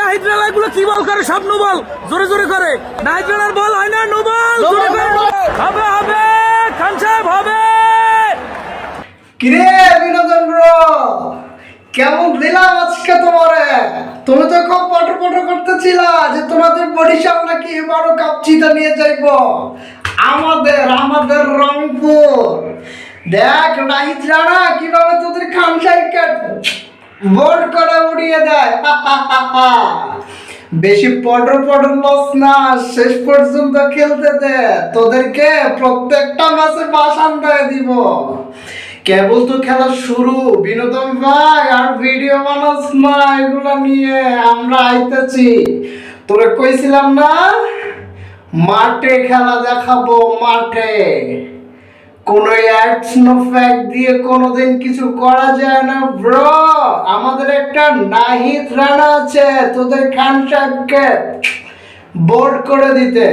নাহিদ রানা এগুলো কি বল করে? সব নো জোরে জোরে করে। নাহিদ বল হয় না নো জোরে করে। হবে হবে। খান সাহেব হবে। কিরে বিনোদন ব্রো কেমন দিলাম আজকে তোমারে? তুমি তো খুব পটর পটর করতেছিলা যে তোমাদের বরিশাল নাকি এবারও কাপ চিতা নিয়ে যাইব। আমাদের আমাদের রংপুর। দেখ নাহিদ রানা কীভাবে তোদের খান বোর্ড করে উড়িয়ে দেয়। বেশি পটর পটর লস না। শেষ পর্যন্ত খেলতে দে। তোদেরকে প্রত্যেকটা ম্যাচে বাসান দিয়ে দিব। কেবল তো খেলা শুরু। বিনোদন ভাই, আর ভিডিও বানাস না এগুলা নিয়ে। আমরা আইতেছি। তোরে কইছিলাম না, মাঠে খেলা দেখাবো, মাঠে। কোনো অ্যাডস নো ফ্যাক্ট দিয়ে কোনোদিন কিছু করা যায় না ব্রো আমাদের একটা নাহিদ রানা আছে, তোদের খান সাহেবকে বোর্ড করে দিতে।